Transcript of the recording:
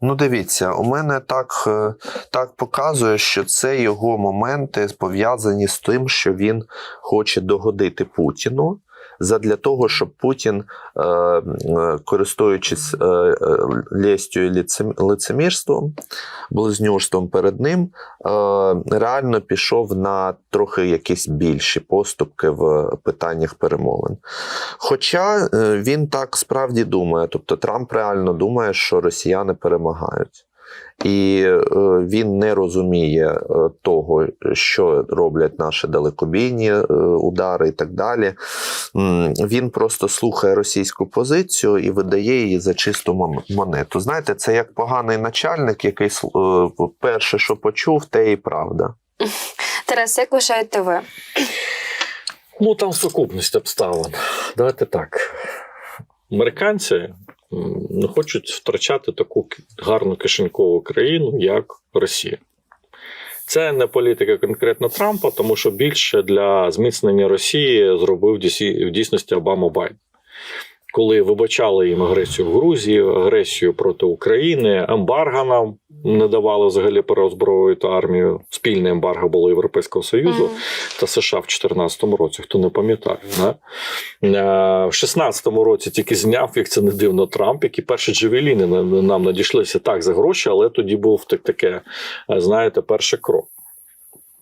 Ну, дивіться, у мене так, е, так показує, що це його моменти пов'язані з тим, що він хоче догодити Путіну. Задля того, щоб Путін, е, е, користуючись е, е, і лицемірством, близнюжством перед ним, реально пішов на трохи якісь більші поступки в питаннях перемовин. Хоча він так справді думає, тобто Трамп реально думає, що росіяни перемагають. І е, він не розуміє е, того, що роблять наші далекобійні е, удари і так далі. Він просто слухає російську позицію і видає її за чисту монету. Знаєте, це як поганий начальник, який перше, що почув, те і правда. Тарас, як вважаєте ви? Ну, там сукупність обставин. Давайте так. Американці не хочуть втрачати таку гарну кишенькову країну, як Росія. Це не політика конкретно Трампа, тому що більше для зміцнення Росії зробив в дійсності Обама Байден. Коли вибачали їм агресію в Грузії, агресію проти України, ембарго нам не давали взагалі переозброювати армію. Спільне ембарго було Європейського Союзу Мгм. та США в 2014 році, хто не пам'ятає. Да? Е, В 16-му році тільки зняв, як це не дивно, Трамп, які перші джевеліни на- нам надійшлися так за гроші, але тоді був так, таке, е, знаєте, перший крок.